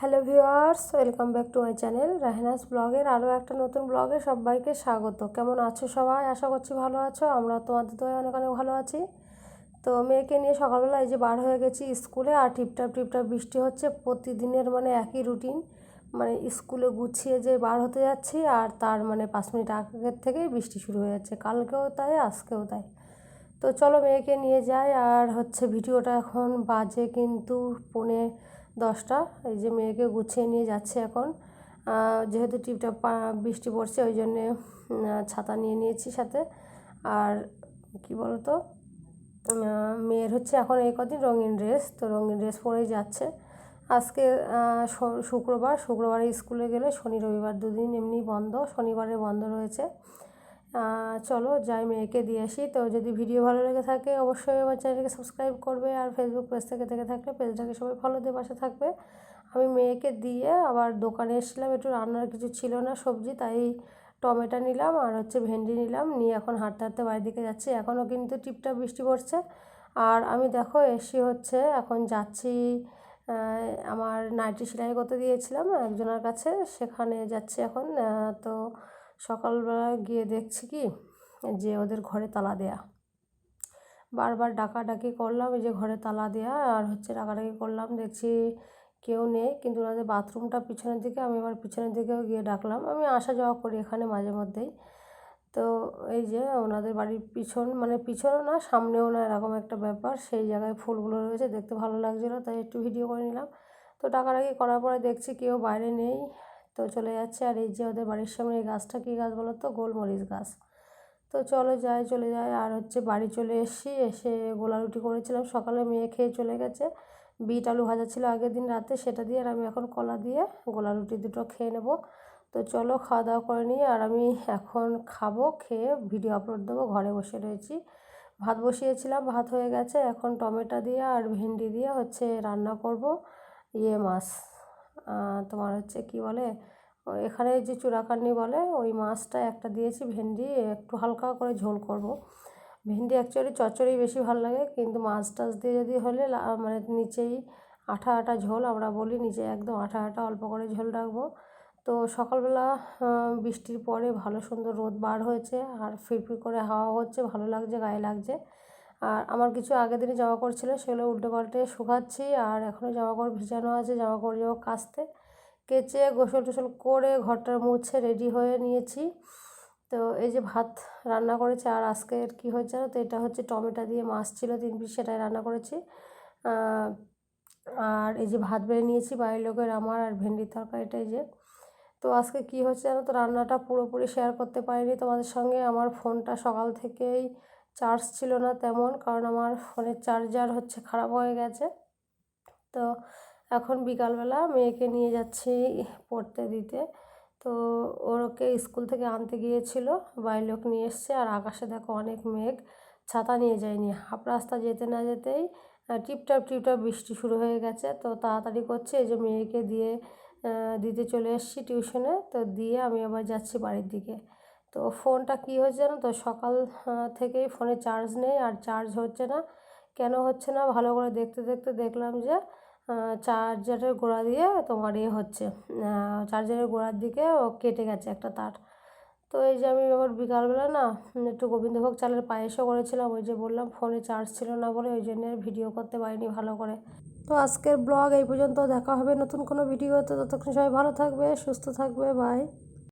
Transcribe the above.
Hello viewers, welcome back to my channel Rahena's ব্লগের আরও একটা নতুন ব্লগে সবাইকে স্বাগত। কেমন আছো সবাই? আশা করছি ভালো আছো, আমরা তোমাদের তো অনেক অনেক ভালো আছি। তো মেয়েকে নিয়ে সকালবেলা এই যে বার হয়ে গেছি স্কুলে, আর টিপটাপ টিপটাপ বৃষ্টি হচ্ছে, প্রতিদিনের মানে একই রুটিন মানে স্কুলে গুছিয়ে যে বার হতে যাচ্ছি, আর তার মানে পাঁচ মিনিট আগের থেকেই বৃষ্টি শুরু হয়ে যাচ্ছে, কালকেও তাই, আজকেও তাই। তো চলো মেয়েকে নিয়ে যাই, আর হচ্ছে ভিডিওটা এখন বাজে কিন্তু পৌনে দশটা। এই যে মেয়েকে গুছিয়ে নিয়ে যাচ্ছে এখন। যেহেতু টিপটা বৃষ্টি পড়ছে, ওই জন্যে ছাতা নিয়ে নিয়েছি সাথে। আর কি বলতো? মেয়ের হচ্ছে এখন এই কদিন রঙিন ড্রেস, তো রঙিন ড্রেস পরেই যাচ্ছে। আজকে শুক্রবার। শুক্রবারে স্কুলে গেলে শনি, রবিবার দুদিন এমনি বন্ধ, শনিবারে বন্ধ রয়েছে। চলো যাই মেয়েকে দিয়ে আসি। তো যদি ভিডিও ভালো লেগে থাকে, অবশ্যই আমার চ্যানেলকে সাবস্ক্রাইব করবে আর ফেসবুক পেজ থেকে দেখে থাকলে পেজটাকে সবাই ফলো দিয়ে পাশে থাকবে। আমি মেয়েকে দিয়ে আবার দোকানে এসেছিলাম, একটু রান্নার কিছু ছিল না, সবজি, তাই টমেটো নিলাম আর হচ্ছে ভেন্ডি নিলাম। নিয়ে এখন হাঁটতে হাঁটতে বাড়ির দিকে যাচ্ছি। এখনও কিন্তু টিপটা বৃষ্টি পড়ছে। আর আমি দেখো এসি হচ্ছে এখন যাচ্ছি আমার নাইটি সেলাই করতে দিয়েছিলাম একজনের কাছে, সেখানে যাচ্ছি এখন। তো সকালবেলা গিয়ে দেখছি কি, যে ওদের ঘরে তালা দেয়া। বারবার ডাকাডাকি করলাম যে ঘরে তালা দেয়া, আর হচ্ছে ডাকাডাকি করলাম, দেখছি কেউ নেই, কিন্তু ওনাদের বাথরুমটা পিছনের দিকে, আমি এবার পিছনের দিকেও গিয়ে ডাকলাম। আমি আসা যাওয়া করি এখানে মাঝে মধ্যেই। তো এই যে ওনাদের বাড়ির পিছন মানে পিছনও না, সামনেও না এরকম একটা ব্যাপার, সেই জায়গায় ফুলগুলো রয়েছে, দেখতে ভালো লাগছিল, তাই একটু ভিডিও করে নিলাম। তো ডাকাডাকি করার পরে দেখছি কেউ বাইরে নেই তো চলে যাচ্ছে। আর এই যে ওদের বাড়ির সামনে এই গাছটা কী গাছ বলো তো? গোলমরিচ গাছ। তো চলো যাই, চলে যায় আর হচ্ছে বাড়ি চলে এসেছি। এসে গোলা রুটি করেছিলাম। সকালে মেয়ে খেয়ে চলে গেছে। বিট আলু ভাজা ছিল আগের দিন রাতে। সেটা দিয়ে আর আমি এখন কলা দিয়ে গোলা রুটি দুটো খেয়ে নেব। তো চলো খাওয়া দাওয়া করে নিই। আর আমি এখন খাব, খেয়ে ভিডিও আপলোড দেবো। ঘরে বসে রয়েছি। ভাত বসিয়েছিলাম। ভাত হয়ে গেছে। এখন টমেটো দিয়ে আর ভেন্ডি দিয়ে হচ্ছে রান্না করব। ইয়ে মাছ। তোমার হচ্ছে কি বলে? এখানে যে চূড়াকান্নি বলে, ওই মাছটা একটা দিয়েছি ভেন্ডি, একটু হালকা করে ঝোল করব। ভেন্ডি অ্যাকচুয়ালি চচ্চড়ি বেশি ভালো লাগে, কিন্তু মাছ টাছ দিয়ে যদি হলে মানে নিচেই আঠা আঠা ঝোল, আমরা বলি নিচে একদম আঠা আঠা অল্প করে ঝোল রাখব। তো সকালবেলা বৃষ্টির পরে ভালো সুন্দর রোদ বার হয়েছে, আর ফিরফির করে হাওয়া হচ্ছে, ভালো লাগছে, গায়ে লাগছে। আর আমার কিছু আগের দিনে জামা কাপড় ছিল, সেগুলো উল্টে পাল্টে শুকাচ্ছি, আর এখনও জামা কাপড় ভিজানো আছে জামা কাপড় যাব কাচতে। কেচে গোসল টোসল করে ঘরটা মুছে রেডি হয়ে নিয়েছি। তো এই যে ভাত রান্না করেছে, আর আজকের কী হয়েছে তো? এটা হচ্ছে টমেটো দিয়ে মাছ ছিল, তিন পিস সেটাই রান্না করেছি। আর এই যে ভাত বেড়ে নিয়েছি, বাড়ির লোকের আমার আর ভেন্ডির তরকারিটা এই যে। তো আজকে কী হচ্ছে জানো তো? রান্নাটা পুরোপুরি শেয়ার করতে পারিনি তোমাদের সঙ্গে। আমার ফোনটা সকাল থেকেই চার্জ ছিল না তেমন, কারণ আমার ফোনের চার্জার হচ্ছে খারাপ হয়ে গেছে। তো এখন বিকালবেলা মেয়েকে নিয়ে যাচ্ছি পড়তে দিতে। তো ওরকে স্কুল থেকে আনতে গিয়েছিল, বাড়ির লোক নিয়ে এসছে আর আকাশে দেখো অনেক মেঘ, ছাতা নিয়ে যায়নি। হাফ রাস্তা যেতে না যেতেই টিপটাপ টিপটাপ বৃষ্টি শুরু হয়ে গেছে। তো তাড়াতাড়ি করছে, এই যে মেয়েকে দিয়ে দিতে চলে এসেছি টিউশনে। তো দিয়ে আমি আবার যাচ্ছি বাড়ির দিকে। তো ফোনটা কী হয়েছে জানো তো? সকাল থেকেই ফোনে চার্জ নেই আর চার্জ হচ্ছে না। কেন হচ্ছে না? ভালো করে দেখতে দেখতে দেখলাম যে চার্জারের গোড়া দিয়ে তোমার ইয়ে হচ্ছে চার্জারের গোড়ার দিকে ও কেটে গেছে একটা তার। তো এই যে আমি এবার বিকালবেলা না একটু গোবিন্দভোগ চালের পায়েসও করেছিলাম, ওই যে বললাম ফোনে চার্জ ছিল না বলে ওই জন্য ভিডিও করতে পারিনি ভালো করে। তো আজকের ব্লগ এই পর্যন্ত, দেখা হবে নতুন কোনো ভিডিওতে, ততক্ষণ সবাই ভালো থাকবে, সুস্থ থাকবে বাই